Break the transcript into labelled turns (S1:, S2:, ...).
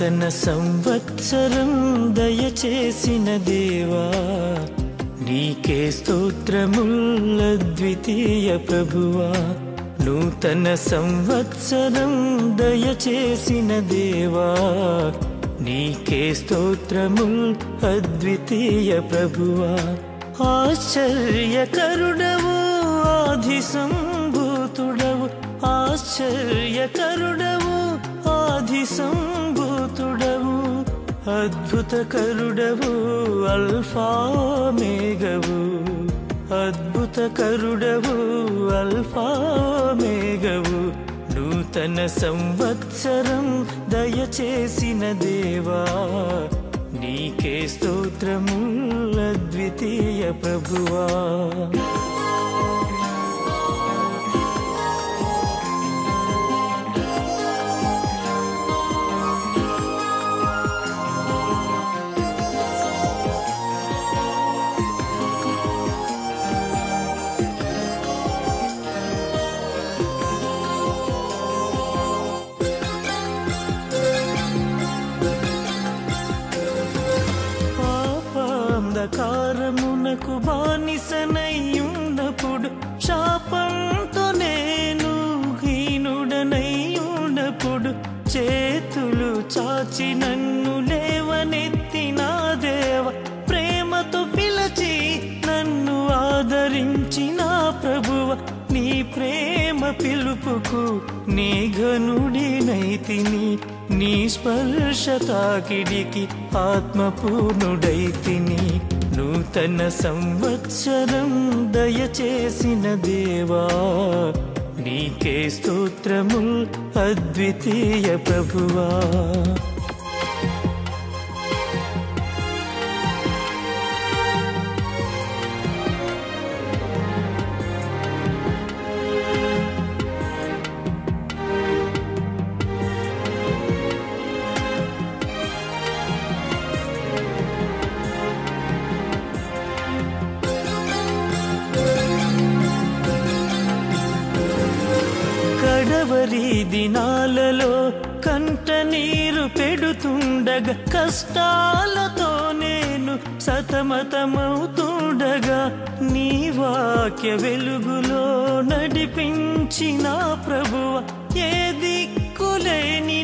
S1: నూతన సంవత్సరం దయచేసిన దేవా నీకే స్తోత్రముల్ల ద్వితీయ ప్రభువా. నూతన సంవత్సరం దయచేసిన దేవా నీకే స్తోత్రముల్ అద్వితీయ ప్రభువా. ఆశ్చర్యకరుడవు ఆది సంభూతుడవు. ఆశ్చర్యకరుడవు ఆది సం అద్భుతకరుడవు అల్ఫా మేఘవు. అద్భుతకరుడవు అల్ఫా మేఘవు. నూతన సంవత్సరం దయచేసిన దేవా నీకే స్తోత్రము అద్వితీయ ప్రభువా. అంధకారమునకు బానిసనయ్యున్నప్పుడు శాపంతో నేను హీనుడనయ్యున్నప్పుడు చేతులు చాచి నన్ను లేవనెత్తిన దేవ ప్రేమతో పిలచి నన్ను ఆదరించిన ప్రభువ నీ ప్రేమ పిలుపుకు నీ ఘనుడినైతిని నీ స్పర్శ తాకిడికి ఆత్మపూర్ణుడైతిని. నూతన సంవత్సరం దయచేసిన దేవా నీకే స్తోత్రము అద్వితీయ ప్రభువా. దినాలలో కంట నీరు పెడుతుండగా కష్టాలతో నేను సతమతమవుతుండగా నీ వాక్య వెలుగులో నడిపించిన ప్రభువ ఏ దిక్కులేని